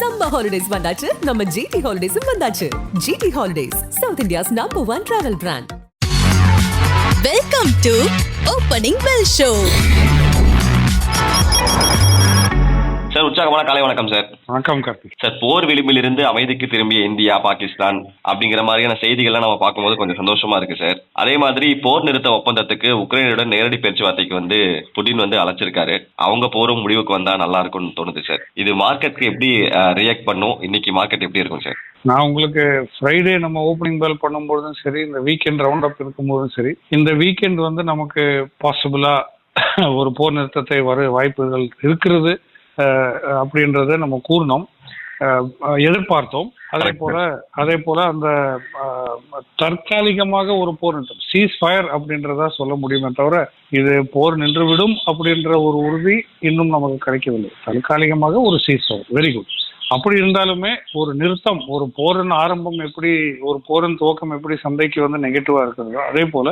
Summer holidays வந்தாச்சு. நம்ம GT ஹாலிடேஸும் வந்தாச்சு. GT holidays south India's number one travel brand welcome to opening bell show sir உற்சாகமான காலை வணக்கம் சார். வணக்கம் கார்த்திக். சார் போர் விளிம்பிலிருந்து அமைதிக்கு திரும்பிய இந்தியா பாகிஸ்தான் அப்படிங்கிற மாதிரியான செய்திகள்லாம் நம்ம பார்க்கும்போது கொஞ்சம் சந்தோஷமா இருக்கு சார். அதே மாதிரி போர் நிறுத்த ஒப்பந்தத்துக்கு உக்ரைனுடன் நேரடி பேச்சுவார்த்தைக்கு வந்து புடின் வந்து அழைச்சிருக்காரு. அவங்க போரும் முடிவுக்கு வந்தா நல்லா இருக்கும்னு தோணுது சார். இது மார்க்கெட்க்கு எப்படி ரியாக்ட் பண்ணும்? இன்னைக்கு மார்க்கெட் எப்படி இருக்கும் சார்? நான் உங்களுக்கு ஃப்ரைடே நம்ம ஓப்பனிங் பெல் பண்ணும்போதும் சரி இந்த வீக்கெண்ட் ரவுண்ட் அப் இருக்கும்போதும் சரி இந்த வீக்கெண்ட் வந்து நமக்கு பாசிபிளா ஒரு போர் நிறுத்தத்தை வர வாய்ப்புகள் இருக்கிறது. அப்படின்றத நம்ம கூறினோம். எதிர்பார்த்தோம். அதே போல அதே போல அந்த தற்காலிகமாக ஒரு போர் நிறுத்தம் சீஸ் ஃபயர் அப்படின்றத சொல்ல முடியுமே தவிர இது போர் நின்றுவிடும் அப்படின்ற ஒரு உறுதி இன்னும் நமக்கு கிடைக்கவில்லை. தற்காலிகமாக ஒரு சீஸ் ஃபயர் வெரி குட் அப்படி இருந்தாலுமே ஒரு நிறுத்தம் ஒரு போரின் ஆரம்பம் எப்படி ஒரு போரின் துவக்கம் எப்படி சந்தைக்கு வந்து நெகட்டிவா இருக்கிறதோ அதே போல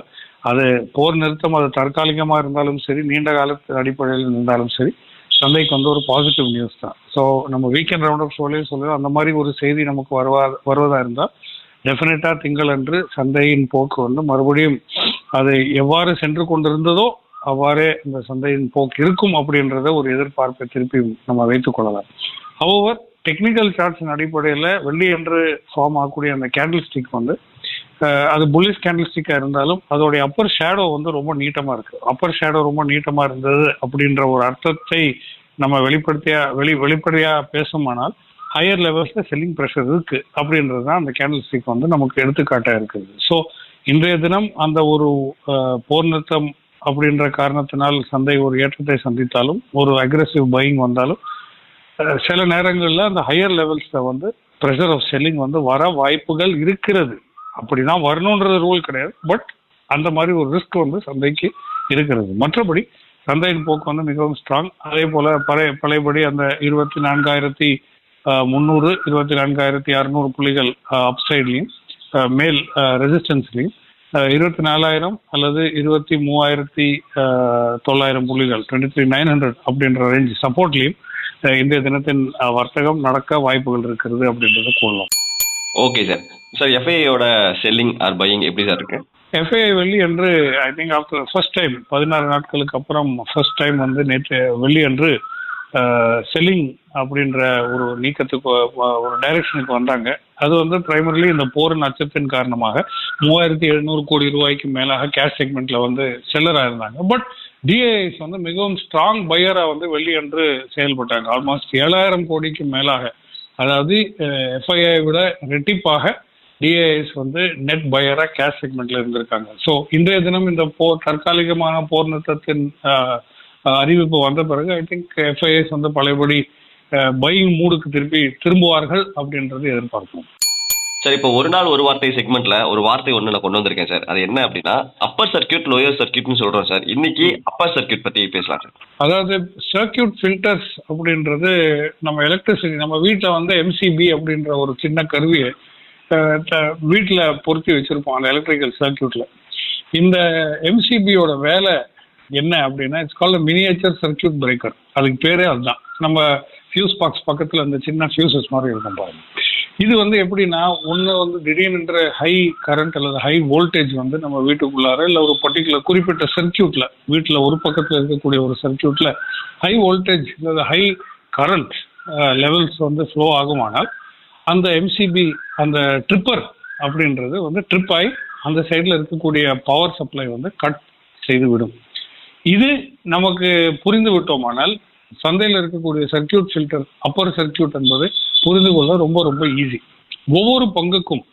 அது போர் நிறுத்தம் அது தற்காலிகமா இருந்தாலும் சரி நீண்ட காலத்து அடிப்படையில் இருந்தாலும் சரி சந்தைக்கு வந்து ஒரு பாசிட்டிவ் நியூஸ் தான். ஸோ நம்ம வீக்கெண்ட் ரவுண்ட் அப் ஷோலையும் சொல்லுவோம் அந்த மாதிரி ஒரு செய்தி நமக்கு வருவா வருவதா இருந்தால் டெஃபினட்டா திங்களன்று சந்தையின் போக்கு வந்து மறுபடியும் அது எவ்வாறு சென்று கொண்டிருந்ததோ அவ்வாறே இந்த சந்தையின் போக்கு இருக்கும் அப்படின்றத ஒரு எதிர்பார்ப்பை திருப்பி நம்ம வைத்துக் கொள்ளலாம். ஹவவர் டெக்னிக்கல் சார்ட்ஸின் அடிப்படையில் வெள்ளி என்று ஃபார்ம் ஆகக்கூடிய அந்த கேண்டில் ஸ்டிக் வந்து அது புல்லிஷ் கேண்டில் ஸ்டிக்காக இருந்தாலும் அதோடைய அப்பர் ஷேடோ வந்து ரொம்ப நீட்டமாக இருக்குது அப்பர் ஷேடோ ரொம்ப நீட்டமாக இருந்தது அப்படின்ற ஒரு அர்த்தத்தை நம்ம வெளிப்படுத்தியா வெளி வெளிப்படையாக பேசுமானால் ஹையர் லெவல்ஸில் செல்லிங் ப்ரெஷர் இருக்குது அப்படின்றது தான் அந்த கேண்டில் ஸ்டிக் வந்து நமக்கு எடுத்துக்காட்டாக இருக்குது. ஸோ இன்றைய தினம் அந்த ஒரு போர் நிறுத்தம் அப்படின்ற காரணத்தினால் சந்தை ஒரு ஏற்றத்தை சந்தித்தாலும் ஒரு அக்ரெசிவ் பையிங் வந்தாலும் சில நேரங்களில் அந்த ஹையர் லெவல்ஸில் வந்து ப்ரெஷர் ஆஃப் செல்லிங் வந்து வர வாய்ப்புகள் இருக்கிறது. அப்படிதான் வரணுன்றது ரூல் கிடையாது. பட் அந்த மாதிரி ஒரு ரிஸ்க் வந்து சந்தைக்கு இருக்கிறது. மற்றபடி சந்தையின் போக்கு வந்து மிகவும் ஸ்ட்ராங் அதே போல பழைய பழையபடி அந்த இருபத்தி நான்காயிரத்தி முந்நூறு இருபத்தி நான்காயிரத்தி அறுநூறு புள்ளிகள் அப்சைட்லையும் மேல் ரெசிஸ்டன்ஸ்லையும் இருபத்தி நாலாயிரம் அல்லது இருபத்தி மூவாயிரத்தி தொள்ளாயிரம் புள்ளிகள் டுவெண்ட்டி த்ரீ நைன் ஹண்ட்ரட் அப்படின்ற ரேஞ்ச் சப்போர்ட்லையும் இன்றைய தினத்தின் வர்த்தகம் நடக்க வாய்ப்புகள் இருக்கிறது அப்படின்றத கூறலாம். ஓகே சார் சார் எஃப்ஐயோட செல்லிங் ஆர் பையிங் எப்படி சார் இருக்கு? எஃப்ஐ வெள்ளி என்று I think after first time பதினாறு நாட்களுக்கு அப்புறம் ஃபர்ஸ்ட் டைம் வந்து நேற்று வெள்ளி அன்று செல்லிங் அப்படின்ற ஒரு நீக்கத்துக்கு ஒரு டைரக்ஷனுக்கு வந்தாங்க. அது வந்து பிரைமரிலி இந்த போரின் அச்சத்தின் காரணமாக மூவாயிரத்தி எழுநூறு கோடி ரூபாய்க்கு மேலாக கேஷ் செக்மெண்ட்ல வந்து செல்லராக இருந்தாங்க. பட் டிஏஎஸ் வந்து மிகவும் ஸ்ட்ராங் பையராக வந்து வெள்ளி அன்று செயல்பட்டாங்க. ஆல்மோஸ்ட் ஏழாயிரம் கோடிக்கு மேலாக அதாவது எஃப்ஐஐ விட ரெட்டிப்பாக டிஏஎஸ் வந்து நெட் பயராக கேஷ் செக்மெண்ட்ல இருந்திருக்காங்க. ஸோ இன்றைய தினம் இந்த போர் தற்காலிகமான போர் நிறுத்தத்தின் அறிவிப்பு வந்த பிறகு ஐ திங்க் எஃப்ஐஎஸ் வந்து பழையபடி பையிங் மூடுக்கு திருப்பி திரும்புவார்கள் அப்படின்றது எதிர்பார்க்கணும் சார் இப்போ ஒரு நாள் ஒரு வார்த்தை செக்மெண்ட்ல ஒரு வார்த்தை ஒன்று நான் கொண்டு வந்திருக்கேன் சார் அது என்ன அப்படின்னா அப்பர் சர்க்கியூட் லோயர் சர்க்கியூட்னு சொல்றோம் சார் இன்னைக்கு அப்பர் சர்க்கியூட் பத்தி பேசலாம் சார் அதாவது சர்க்கியூட் ஃபில்டர்ஸ் அப்படின்றது நம்ம எலக்ட்ரிசிட்டி நம்ம வீட்டில் வந்து எம்சிபி அப்படின்ற ஒரு சின்ன கருவியை வீட்டில் பொருத்தி வச்சிருப்போம் அந்த எலக்ட்ரிக்கல் சர்க்கியூட்ல இந்த எம்சிபியோட வேலை என்ன அப்படின்னா it's called miniature circuit breaker அதுக்கு பேரே அதுதான். நம்ம ஃபியூஸ் பாக்ஸ் பக்கத்தில் அந்த சின்ன ஃபியூசஸ் மாதிரி இருக்கும் பாருங்க. இது வந்து எப்படின்னா ஒன்று வந்து திடீர்னுன்ற ஹை கரண்ட் அல்லது ஹை வோல்டேஜ் வந்து நம்ம வீட்டுக்குள்ளார இல்லை ஒரு பர்டிகுலர் குறிப்பிட்ட சர்க்கியூட்ல வீட்டில் ஒரு பக்கத்தில் இருக்கக்கூடிய ஒரு சர்க்கியூட்ல ஹை வோல்டேஜ் அல்லது ஹை கரண்ட் லெவல்ஸ் வந்து ஃப்ளோ ஆகுமானால் அந்த எம்சிபி அந்த ட்ரிப்பர் அப்படின்றது வந்து ட்ரிப் ஆகி அந்த சைடில் இருக்கக்கூடிய பவர் சப்ளை வந்து கட் செய்துவிடும். இது நமக்கு புரிந்து விட்டோமானால் சந்தையில் இருக்கக்கூடிய சர்க்கியூட் ஃபில்டர் அப்பர் சர்க்கியூட் என்பதை புரிந்து கொள்ள ரொம்ப ரொம்ப ஈஸி ஒவ்வொரு பங்குக்கும்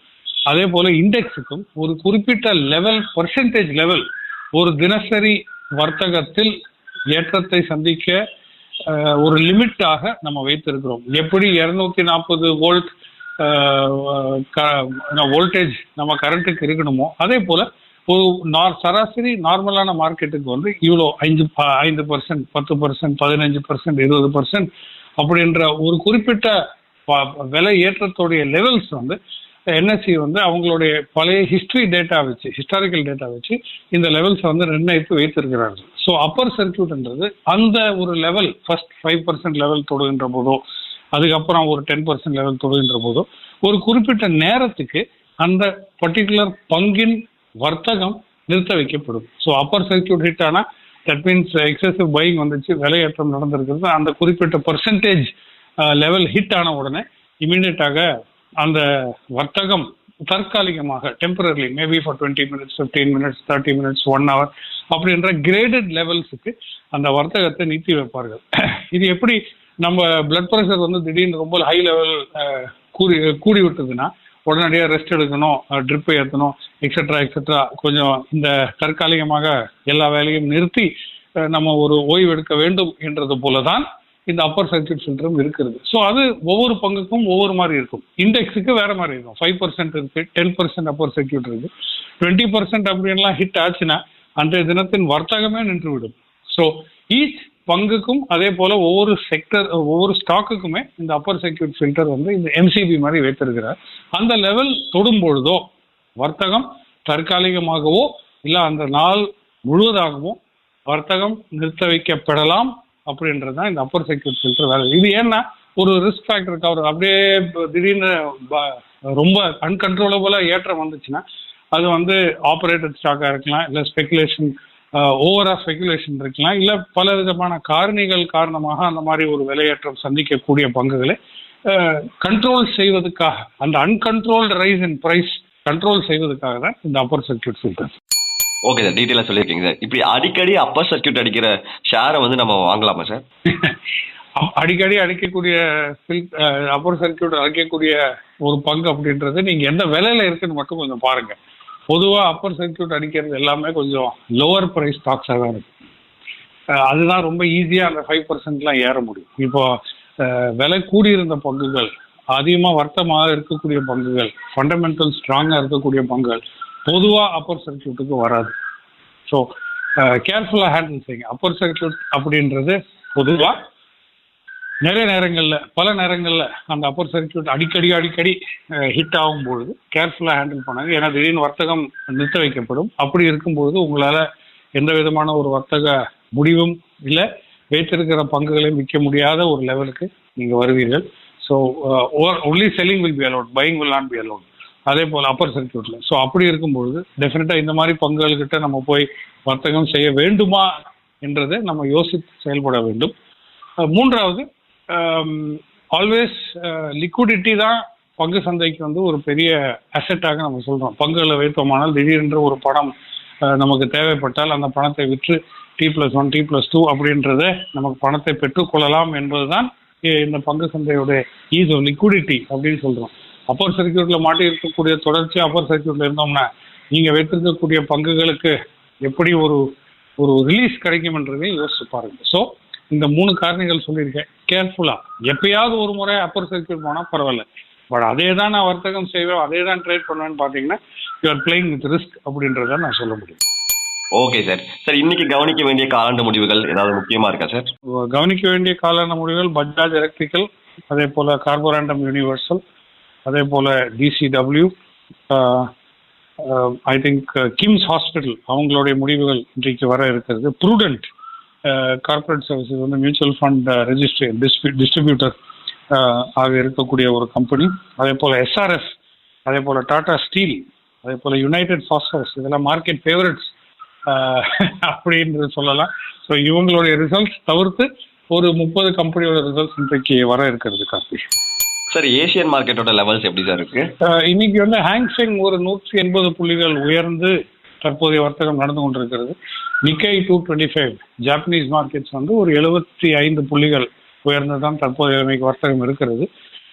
அதே போல இண்டெக்ஸுக்கும் ஒரு குறிப்பிட்ட லெவல் பர்சன்டேஜ் லெவல் ஒரு தினசரி வர்த்தகத்தில் ஏற்றத்தை சந்திக்க ஒரு லிமிட்டாக நம்ம வைத்திருக்கிறோம். எப்படி இருநூத்தி நாற்பது வோல்ட் வோல்டேஜ் நம்ம கரண்ட்டுக்கு இருக்கணுமோ அதே போல ஒரு நார் சராசரி நார்மலான மார்க்கெட்டுக்கு வந்து இவ்வளோ ஐந்து ப- ஐந்து பர்சன்ட் பத்து பர்சன்ட் பதினஞ்சு பர்சன்ட் இருபது பர்சன்ட் அப்படின்ற ஒரு குறிப்பிட்ட விலை ஏற்றத்துடைய லெவல்ஸ் வந்து என்எஸ்சி வந்து அவங்களுடைய பழைய ஹிஸ்டரி டேட்டா வச்சு ஹிஸ்டாரிக்கல் டேட்டா வச்சு இந்த லெவல்ஸை வந்து நிர்ணயித்து வைத்திருக்கிறார்கள். ஸோ அப்பர் சர்க்கியூட்ன்றது அந்த ஒரு level first five percent level தொடுகின்ற போதோ அதுக்கப்புறம் ஒரு டென் பர்சன்ட் லெவல் தொடுகின்ற போதோ ஒரு குறிப்பிட்ட நேரத்துக்கு அந்த பர்டிகுலர் பங்கின் வர்த்தகம் நிறுத்த வைக்கப்படும். ஸோ அப்பர் சர்க்கியூட் ஹிட் ஆனால் தட் மீன்ஸ் எக்ஸசிவ் பையிங் வந்துச்சு விலையேற்றம் நடந்திருக்கிறது. அந்த குறிப்பிட்ட பர்சன்டேஜ் லெவல் ஹிட் ஆன உடனே இமீடியட்டாக அந்த வர்த்தகம் தற்காலிகமாக temporarily maybe for twenty minutes fifteen minutes thirty minutes one hour அப்படின்ற கிரேடட் லெவல்ஸுக்கு அந்த வர்த்தகத்தை நிறுத்தி வைப்பார்கள். இது எப்படி நம்ம பிளட் ப்ரெஷர் வந்து திடீர்னு ரொம்ப ஹை லெவல் கூடி கூடி விட்டதுன்னா உடனடியாக ரெஸ்ட் எடுக்கணும் ட்ரிப்பை ஏற்றணும் எக்ஸெட்ரா எக்ஸெட்ரா கொஞ்சம் இந்த தற்காலிகமாக எல்லா வேலையும் நிறுத்தி நம்ம ஒரு ஓய்வு எடுக்க வேண்டும் என்றது போல தான் இந்த அப்பர் சர்க்கியூட் ஃபில்டரும் இருக்கிறது. ஸோ அது ஒவ்வொரு பங்குக்கும் ஒவ்வொரு மாதிரி இருக்கும். இண்டெக்ஸுக்கு வேற மாதிரி இருக்கும். ஃபைவ் பர்சன்ட் இருக்கு டென் பர்சன்ட் அப்பர் சர்க்கியூட் இருக்கு. டுவெண்ட்டி பர்சன்ட் அப்படின்லாம் ஹிட் ஆச்சுன்னா அன்றைய தினத்தின் வர்த்தகமே நின்றுவிடும். ஸோ ஈச் பங்குக்கும் அதே போல ஒவ்வொரு செக்டர் ஒவ்வொரு ஸ்டாக்குக்குமே இந்த அப்பர் செக்யூரிட் ஃபில்டர் வந்து இந்த எம்சிபி மாதிரி வைத்திருக்கிறார். அந்த லெவல் தொடும் பொழுதோ வர்த்தகம் தற்காலிகமாகவோ இல்லை அந்த நாள் முழுவதாகவோ வர்த்தகம் நிறுத்த வைக்கப்படலாம் அப்படின்றது தான் இந்த அப்பர் செக்யூரிட் ஃபில்டர் வேலை. இது ஏன்னா ஒரு ரிஸ்க் ஃபேக்டர் கவர் அப்படியே திடீர்னு ப- ரொம்ப அன்கன்ட்ரோலபுளாக ஏற்றம் வந்துச்சுன்னா அது வந்து ஆப்ரேட்டட் ஸ்டாக்காக இருக்கலாம் இல்லை ஸ்பெகுலேஷன் ஓவரா ஸ்பெகுலேஷன் இருக்கலாம் இல்லை பல விதமான காரணிகள் காரணமாக அந்த மாதிரி ஒரு விலையேற்றம் சந்திக்கக்கூடிய பங்குகளை கண்ட்ரோல் செய்வதற்காக அந்த uncontrolled rise in price control செய்வதற்காக தான் இந்த upper circuit filter okay sir டீட்டெயிலாக சொல்லியிருக்கீங்க சார் இப்படி அடிக்கடி அப்பர் சர்க்கியூட் அடிக்கிற ஷேரை வந்து நம்ம வாங்கலாமா சார் அடிக்கடி அடிக்கக்கூடிய அப்பர் சர்க்கியூட் அடிக்கக்கூடிய ஒரு பங்கு அப்படின்றது நீங்க எந்த விலையில இருக்குன்னு மட்டும் கொஞ்சம் பாருங்க. பொதுவா அப்பர் சர்க்கியூட் அடிக்கிறது எல்லாமே கொஞ்சம் லோவர் பிரைஸ் ஸ்டாக்ஸாக தான் இருக்கு அதுதான் ரொம்ப ஈஸியா அந்த ஃபைவ் பர்சன்ட்லாம் ஏற முடியும். இப்போ விலை கூடியிருந்த பங்குகள் அதிகமாக வர்த்தமாக இருக்கக்கூடிய பங்குகள் ஃபண்டமெண்டல் ஸ்ட்ராங்காக இருக்கக்கூடிய பங்குகள் பொதுவாக அப்பர் சர்க்கியூட்டுக்கு வராது. ஸோ கேர்ஃபுல்லாக ஹேண்டில் செய்யுங்க. அப்பர் சர்க்கியூட் அப்படின்றது பொதுவாக நிறைய நேரங்களில் பல நேரங்களில் அந்த அப்பர் சர்க்கியூட் அடிக்கடி அடிக்கடி ஹிட் ஆகும் பொழுது கேர்ஃபுல்லாக ஹேண்டில் பண்ணாங்க. ஏன்னா திடீர்னு வர்த்தகம் நிறுத்த வைக்கப்படும். அப்படி இருக்கும்பொழுது உங்களால் எந்த விதமான ஒரு வர்த்தக முடிவும் இல்லை வைத்திருக்கிற பங்குகளையும் விற்க முடியாத ஒரு லெவலுக்கு நீங்கள் வருவீர்கள். So only selling will be allowed buying will not be allowed அதே போல் அப்பர் சர்க்கியூட்ல ஸோ அப்படி இருக்கும்பொழுது டெஃபினட்டாக இந்த மாதிரி பங்குகள்கிட்ட நம்ம போய் வர்த்தகம் செய்ய வேண்டுமா என்றதை நம்ம யோசித்து செயல்பட வேண்டும். மூன்றாவது um, ஆல்வேஸ் லிக்விடிட்டி uh, தான் பங்கு சந்தைக்கு வந்து ஒரு பெரிய அசெட்டாக நம்ம சொல்கிறோம் பங்குகளை வைத்தோமானால் திடீரென்று ஒரு பணம் நமக்கு தேவைப்பட்டால் அந்த பணத்தை விற்று T plus one T plus two அப்படின்றத நமக்கு பணத்தை பெற்றுக்கொள்ளலாம் என்பதுதான் தான் இந்த பங்கு சந்தையோட ஈஸ் ஆஃப் லிக்விடிட்டி அப்படின்னு சொல்றோம். அப்பர் சர்க்கியூட்ல மாட்டி இருக்கக்கூடிய தொடர்ச்சி அப்பர் சர்க்கியூட்ல இருந்தோம்னா நீங்க வைத்திருக்கக்கூடிய பங்குகளுக்கு எப்படி ஒரு ஒரு ரிலீஸ் கிடைக்கும்ன்றதையும் யோசிச்சு பாருங்க. ஸோ இந்த மூணு காரணிகள் சொல்லியிருக்கேன். கேர்ஃபுல்லா எப்பயாவது ஒரு முறை அப்பர் சர்க்கியூட் போனால் பரவாயில்ல. பட் அதே தான் நான் வர்த்தகம் செய்வேன் அதே தான் ட்ரேட் பண்ணுவேன்னு பார்த்தீங்கன்னா யூஆர் பிளேயிங் வித் ரிஸ்க் அப்படின்றத நான் சொல்ல முடியும். ஓகே சார் சார் இன்னைக்கு கவனிக்க வேண்டிய காலாண்டு முடிவுகள் ஏதாவது முக்கியமா இருக்கா சார் கவனிக்க வேண்டிய காலான முடிவுகள் பஜாஜ் எலக்ட்ரிக்கல் அதே போல கார்போராண்டம் யூனிவர்சல் அதே போல DCW I think KIMS hospital அவங்களுடைய முடிவுகள் இன்றைக்கு வர இருக்கிறது. ப்ரூடென்ட் கார்ப்பரேட் சர்வீசஸ் வந்து மியூச்சுவல் ஃபண்ட் ரெஜிஸ்ட்ரி டிஸ்ட்ரிபியூட்டர் ஆக இருக்கக்கூடிய ஒரு கம்பெனி அதே போல எஸ்ஆர்எஃப் அதே போல டாடா ஸ்டீல் அதே போல யுனைடெட் ஃபாஸ்பரஸ் இதெல்லாம் மார்க்கெட் ஃபேவரட்ஸ் அப்படின்னு சொல்லலாம். ஸோ இவங்களுடைய ரிசல்ட்ஸ் தவிர்த்து ஒரு முப்பது கம்பெனியோட ரிசல்ட்ஸ் இன்றைக்கு வர இருக்கிறது கார்த்தி. சார் ஏசியன் மார்க்கெட்டோட லெவல்ஸ் எப்படி சார் இருக்கு? இன்னைக்கு வந்து ஹாங்ஸிங் ஒரு நூற்றி எண்பது புள்ளிகள் உயர்ந்து தற்போதைய வர்த்தகம் நடந்து கொண்டிருக்கிறது. Nikkei two twenty five Japanese markets வந்து ஒரு எழுபத்தி ஐந்து புள்ளிகள் உயர்ந்து தான் தற்போதைய நிலைமைக்கு வர்த்தகம் இருக்கிறது.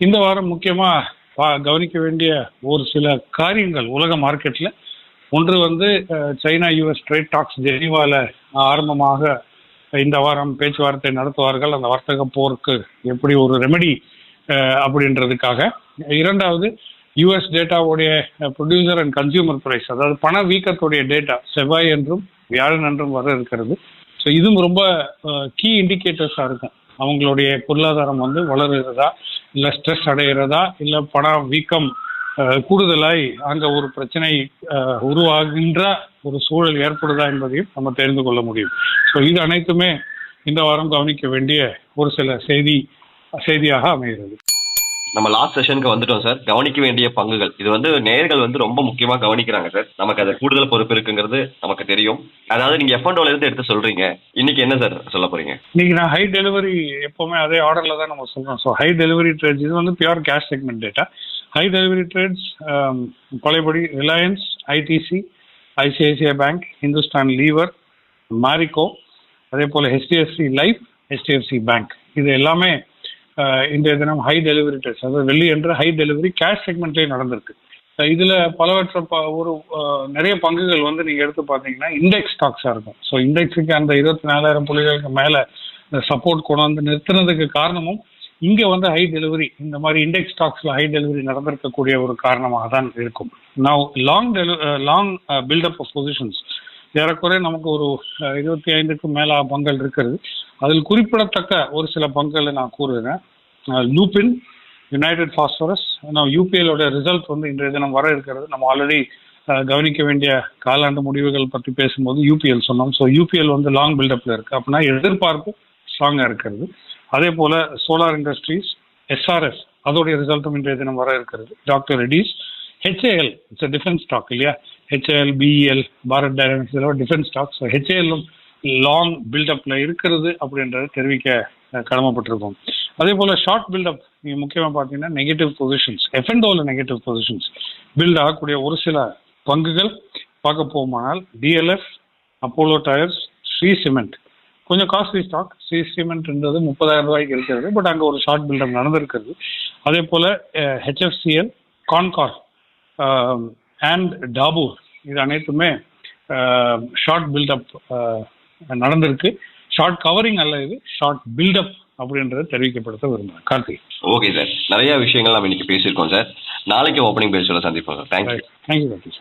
இந்த வாரம் முக்கியமாக கவனிக்க வேண்டிய ஒரு சில காரியங்கள் உலக மார்க்கெட்டில் ஒன்று வந்து சைனா யூஎஸ் ட்ரேட் டாக்ஸ் ஜெனீவால ஆரம்பமாக இந்த வாரம் பேச்சுவார்த்தை நடத்துவார்கள். அந்த வர்த்தக போருக்கு எப்படி ஒரு ரெமெடி அப்படின்றதுக்காக. இரண்டாவது யூஎஸ் டேட்டாவுடைய ப்ரொடியூசர் அண்ட் கன்சியூமர் பிரைஸ் அதாவது பண வீக்கத்துடைய டேட்டா செவ்வாய் என்றும் வியாழன் என்றும் வர இருக்கிறது. ஸோ இதுவும் ரொம்ப கீ இண்டிகேட்டர்ஸாக இருக்கும். அவங்களுடைய பொருளாதாரம் வந்து வளருகிறதா? இல்லை ஸ்ட்ரெஸ் அடைகிறதா? இல்லை பண வீக்கம் கூடுதலாய் அங்கே ஒரு பிரச்சனை உருவாகின்ற ஒரு சூழல் ஏற்படுதா என்பதையும் நம்ம தெரிந்து கொள்ள முடியும். ஸோ இது அனைத்துமே இந்த வாரம் கவனிக்க வேண்டிய ஒரு சில செய்தி செய்தியாக அமைகிறது. நம்ம லாஸ்ட் செஷனுக்கு வந்துட்டோம் சார் கவனிக்க வேண்டிய பங்குகள். இது வந்து நேர்கள் வந்து ரொம்ப முக்கியமா கவனிக்கிறாங்க சார் நமக்கு அது கூடுதல் பொறுப்பு இருக்குங்கிறது நமக்கு தெரியும். அதாவது நீங்க எஃப்என்டோல இருந்து எடுத்து சொல்றீங்க. இன்னைக்கு என்ன சார் சொல்ல போறீங்க? இன்னைக்கு நான் ஹை டெலிவரி எப்பவுமே அதே ஆர்டர்ல தான் நம்ம சொல்றோம் ஸோ ஹை டெலிவரி ட்ரேட்ஸ் இது வந்து pure cash segment data high delivery trades பழையபடி Reliance ITC ICICI bank Hindustan Lever Marico அதே போல் ஹெச்டிஎஃப்சி லைஃப் ஹெச்டிஎஃப்சி பேங்க் இது எல்லாமே uh, இன்றைய தினம் ஹை டெலிவரி ட்ரேட்ஸ் அதாவது வெள்ளி என்ற ஹை டெலிவரி கேஷ் செக்மெண்ட்லேயும் நடந்திருக்கு. இதில் பலவற்ற ப- ஒரு uh, நிறைய பங்குகள் வந்து நீங்கள் எடுத்து பார்த்தீங்கன்னா இண்டெக்ஸ் ஸ்டாக்ஸாக இருக்கும். ஸோ இண்டெக்ஸுக்கு அந்த இருபத்தி நாலாயிரம் புள்ளிகளுக்கு மேலே சப்போர்ட் கொண்டு வந்து நிறுத்தினதுக்கு காரணமும் இங்க வந்து ஹை டெலிவரி இந்த மாதிரி இண்டெக்ஸ் ஸ்டாக்ஸ்ல ஹை டெலிவரி நடந்திருக்கக்கூடிய ஒரு காரணமாக தான் இருக்கும். நான் லாங் டெலி லாங் பில்டப் ஆஃப் பொசிஷன்ஸ் ஏறக்குறைய நமக்கு ஒரு uh, இருபத்தி ஐந்துக்கும் மேல பங்கல் இருக்கிறது அதில் குறிப்பிடத்தக்க ஒரு சில பங்குகளை நான் கூறுகிறேன் லூபின் யுனைடெட் ஃபாஸ்பரஸ் நான் யூபிஎலோட ரிசல்ட் வந்து இன்றைய தினம் வர இருக்கிறது. நம்ம ஆல்ரெடி uh, கவனிக்க வேண்டிய காலாண்டு முடிவுகள் பற்றி பேசும்போது யூபிஎல் சொன்னோம். ஸோ யூபிஎல் வந்து லாங் பில்டப்ல இருக்கு. அப்படின்னா எதிர்பார்ப்பு ஸ்ட்ராங்காக இருக்கிறது. அதே போல சோலார் இண்டஸ்ட்ரீஸ் எஸ்ஆர்எஸ் அதோடைய ரிசல்ட்டும் இன்றைய தினம் வர இருக்கிறது. Doctor Reddy's HAL it's defence stock இல்லையா? ஹெச்ஏஎல் பிஇஎல் பாரத் டைனமிக்ஸ் இதெல்லாம் டிஃபென்ஸ் ஸ்டாக் ஸோ ஹெச்ஏஎல்லும் லாங் பில்டப்ல இருக்கிறது அப்படின்றத தெரிவிக்க கடமைப்பட்டிருக்கோம். அதே போல ஷார்ட் பில்டப் நீங்க முக்கியமாக பார்த்தீங்கன்னா நெகட்டிவ் பொசிஷன்ஸ் எஃப்என்டோல நெகட்டிவ் பொசிஷன்ஸ் பில்ட் ஆகக்கூடிய ஒரு சில பங்குகள் பார்க்க போகுமானால் DLF Apollo tyres Shree cement கொஞ்சம் காஸ்ட்லி ஸ்டாக் ஸ்ரீ சிமெண்ட்ன்றது முப்பதாயிரம் ரூபாய்க்கு இருக்கிறது. பட் அங்கே ஒரு ஷார்ட் பில்டப் நடந்திருக்கிறது. அதே போல ஹெச்எஃப்சிஎல் கான்கார் அண்ட் டாபூர் இது அனைத்துமே ஷார்ட் பில்டப் நடந்திருக்கு. ஷார்ட் கவரிங் அல்ல இது. ஷார்ட் பில்டப் அப்படின்றத தெரிவிக்கப்படுத்த விரும்புகிறேன் கார்த்திக் ஓகே சார் நிறைய விஷயங்கள் நம்ம இன்னைக்கு பேசியிருக்கோம் சார் நாளைக்கு ஓப்பனிங் பேஜ்ல சந்திப்போம் sir thank you thank you Karthik